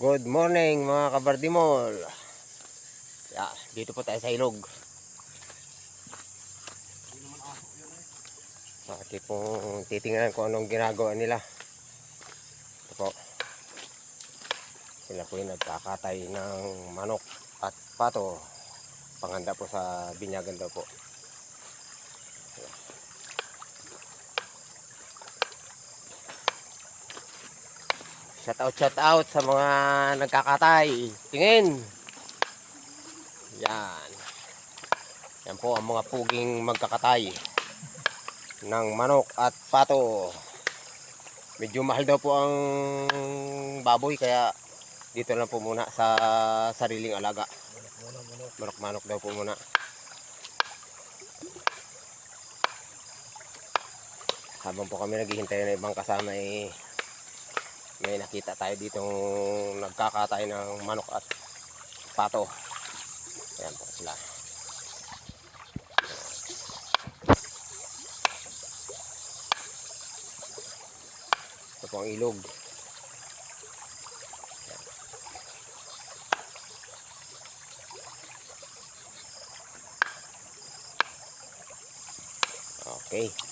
Good morning mga kabardimol. Ya, dito po tayo sa ilog. Pati pong titingnan ko anong ginagawa nila. Ito po. Sila po yung nagkakatay ng manok at pato. Panganda po sa binyagan daw po. Shout out, shout out sa mga nagkakatay. Tingin. Yan. Yan po ang mga puging magkakatay ng manok at pato. Medyo mahal daw po ang baboy kaya dito lang po muna sa sariling alaga. Manok-manok daw po muna. Habang po kami naghihintay ng ibang kasama eh may nakita tayo ditong nagkakatay ng manok at pato. Ayan po sila. Ito po ang ilog. Okay.